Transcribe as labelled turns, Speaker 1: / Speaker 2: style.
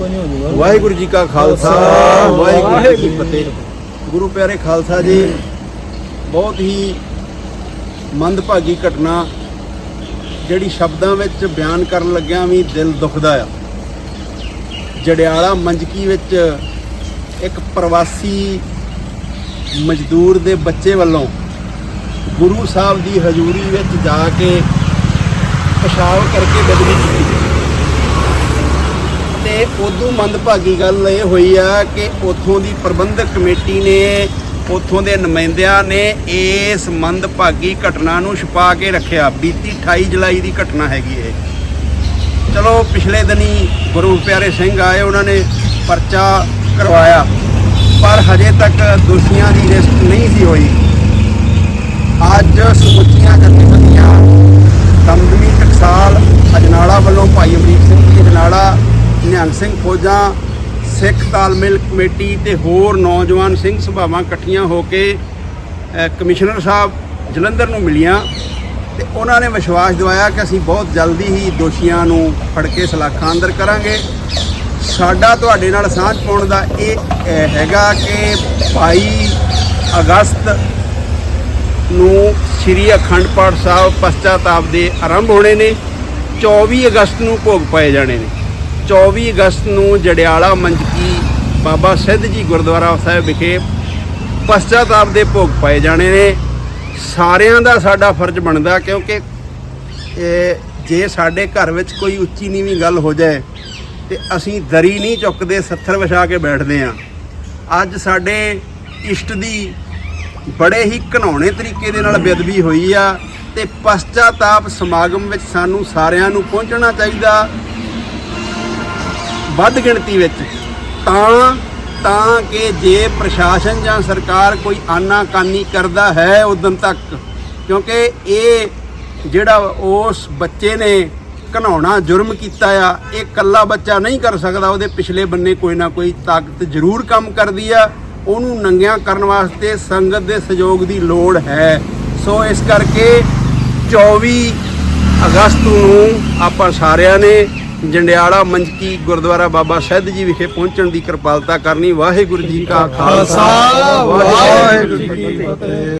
Speaker 1: ਵਾਹਿਗੁਰੂ ਜੀ ਕਾ ਖਾਲਸਾ, ਵਾਹਿਗੁਰੂ ਜੀ ਕੀ ਫਤਿਹ। ਗੁਰੂ ਪਿਆਰੇ ਖਾਲਸਾ ਜੀ, ਬਹੁਤ ਹੀ ਮੰਦਭਾਗੀ ਘਟਨਾ ਜਿਹੜੀ ਸ਼ਬਦਾਂ ਵਿੱਚ ਬਿਆਨ ਕਰਨ ਲੱਗਿਆਂ ਵੀ ਦਿਲ ਦੁਖਦਾ ਆ। ਜੜਿਆਲਾ ਮੰਜਕੀ ਵਿੱਚ ਇੱਕ ਪ੍ਰਵਾਸੀ ਮਜ਼ਦੂਰ ਦੇ ਬੱਚੇ ਵੱਲੋਂ ਗੁਰੂ ਸਾਹਿਬ ਦੀ ਹਜ਼ੂਰੀ ਵਿੱਚ ਜਾ ਕੇ ਪਿਸ਼ਾਬ ਕਰਕੇ ਬਦਲੀ ਕੀਤੀ ਤੇ ਉਦੋਂ ਮੰਦਭਾਗੀ ਗੱਲ ਇਹ ਹੋਈ ਆ ਕਿ ਉਥੋਂ ਦੀ ਪ੍ਰਬੰਧਕ ਕਮੇਟੀ ਨੇ, ਉਥੋਂ ਦੇ ਨੁਮਾਇੰਦਿਆਂ ਨੇ ਇਸ ਮੰਦਭਾਗੀ ਘਟਨਾ ਨੂੰ ਛੁਪਾ ਕੇ ਰੱਖਿਆ। ਬੀਤੀ 28 ਜੁਲਾਈ ਦੀ ਘਟਨਾ ਹੈਗੀ ਇਹ। ਚਲੋ, ਪਿਛਲੇ ਦਿਨੀ ਗੁਰੂ ਪਿਆਰੇ ਸਿੰਘ ਆਏ, ਉਹਨਾਂ ਨੇ ਪਰਚਾ ਕਰਵਾਇਆ, ਪਰ ਹਜੇ ਤੱਕ ਦੋਸ਼ੀਆਂ ਦੀ ਲਿਸਟ ਨਹੀਂ ਸੀ ਹੋਈ। ਅੱਜ ਸਮੁੱਚੀਆਂ ਜਥੇਬੰਦੀਆਂ ਨਿਹੰਗ ਸਿੰਘ ਫੌਜਾਂ ਸਿੱਖ ਤਾਲਮੇਲ ਕਮੇਟੀ ਤੇ ਹੋਰ ਨੌਜਵਾਨ ਸਿੰਘ ਸਭਾਵਾਂ ਇਕੱਠੀਆਂ ਹੋ ਕੇ ਕਮਿਸ਼ਨਰ ਸਾਹਿਬ ਜਲੰਧਰ ਨੂੰ ਮਿਲੀਆਂ ਤੇ ਉਹਨਾਂ ਨੇ ਵਿਸ਼ਵਾਸ ਦਿਵਾਇਆ ਕਿ ਅਸੀਂ ਬਹੁਤ ਜਲਦੀ ਹੀ ਦੋਸ਼ੀਆਂ ਨੂੰ ਫੜ ਕੇ ਸਲਾਖਾਂ ਅੰਦਰ ਕਰਾਂਗੇ। ਸਾਡਾ ਤੁਹਾਡੇ ਨਾਲ ਸਾਂਝ ਪਾਉਣ ਦਾ ਇਹ ਹੈਗਾ ਕਿ 22 ਅਗਸਤ ਨੂੰ ਸ੍ਰੀ ਅਖੰਡ ਪਾਠ ਸਾਹਿਬ ਪਸ਼ਚਾਤਾਪ ਦੇ ਆਰੰਭ ਹੋਣੇ ਨੇ 24 ਅਗਸਤ ਨੂੰ ਭੋਗ ਪਾਏ ਜਾਣੇ ਨੇ। 24 ਅਗਸਤ ਨੂੰ ਜੜਿਆਲਾ ਮੰਜਕੀ ਬਾਬਾ ਸਿੱਧ ਜੀ ਗੁਰਦੁਆਰਾ ਸਾਹਿਬ ਵਿਖੇ ਪਸ਼ਚਾਤਾਪ ਦੇ ਭੋਗ ਪਾਏ ਜਾਣੇ ਨੇ। ਸਾਰਿਆਂ ਦਾ ਸਾਡਾ ਫਰਜ਼ ਬਣਦਾ ਕਿਉਂਕਿ ਜੇ ਸਾਡੇ ਘਰ ਵਿੱਚ ਕੋਈ ਉੱਚੀ ਨੀਵੀਂ ਗੱਲ ਹੋ ਜਾਏ ਤੇ ਅਸੀਂ ਦਰੀ ਨਹੀਂ ਚੁੱਕਦੇ, ਸੱਥਰ ਵਿਛਾ ਕੇ ਬੈਠਦੇ ਆਂ ਅੱਜ ਸਾਡੇ ਇਸ਼ਟ ਦੀ ਬੜੇ ਹੀ ਘਨਾਉਣੇ ਤਰੀਕੇ ਦੇ ਨਾਲ ਬੇਦਬੀ ਹੋਈ ਆ ਤੇ ਪਸ਼ਚਾਤਾਪ ਸਮਾਗਮ ਵਿੱਚ ਸਾਨੂੰ ਸਾਰਿਆਂ ਨੂੰ ਪਹੁੰਚਣਾ ਚਾਹੀਦਾ। ਵੱਧ ਗਿਣਤੀ ਵਿੱਚ, ਤਾਂ ਤਾਂ ਕਿ ਜੇ ਪ੍ਰਸ਼ਾਸਨ ਜਾਂ ਸਰਕਾਰ ਕੋਈ ਆਨਾਕਾਨੀ ਕਰਦਾ ਹੈ ਉਦੋਂ ਤੱਕ, ਕਿਉਂਕਿ ਇਹ ਜਿਹੜਾ ਉਸ ਬੱਚੇ ਨੇ ਘਨਾਉਣਾ ਜੁਰਮ ਕੀਤਾ ਆ, ਇਹ ਕੱਲਾ ਬੱਚਾ ਨਹੀਂ ਕਰ ਸਕਦਾ, ਉਹਦੇ ਪਿਛਲੇ ਬੰਨੇ ਕੋਈ ਨਾ ਕੋਈ ਤਾਕਤ ਜ਼ਰੂਰ ਕੰਮ ਕਰਦੀ ਆ, ਉਹਨੂੰ ਨੰਗਿਆਂ ਕਰਨ ਵਾਸਤੇ ਸੰਗਤ ਦੇ ਸਹਿਯੋਗ ਦੀ ਲੋੜ ਹੈ। ਸੋ ਇਸ ਕਰਕੇ 24 ਅਗਸਤ ਨੂੰ ਆਪਾਂ ਸਾਰਿਆਂ ਨੇ ਜੰਡਿਆਲਾ ਮੰਜਕੀ ਗੁਰਦੁਆਰਾ ਬਾਬਾ ਸਿੱਧ ਜੀ ਵਿਖੇ ਪਹੁੰਚਣ ਦੀ ਕਿਰਪਾਲਤਾ ਕਰਨੀ। ਵਾਹਿਗੁਰੂ ਜੀ ਕਾ ਖਾਲਸਾ। ਵਾਹਿਗੁਰੂ ਜੀ ਕੀ ਫਤਿਹ।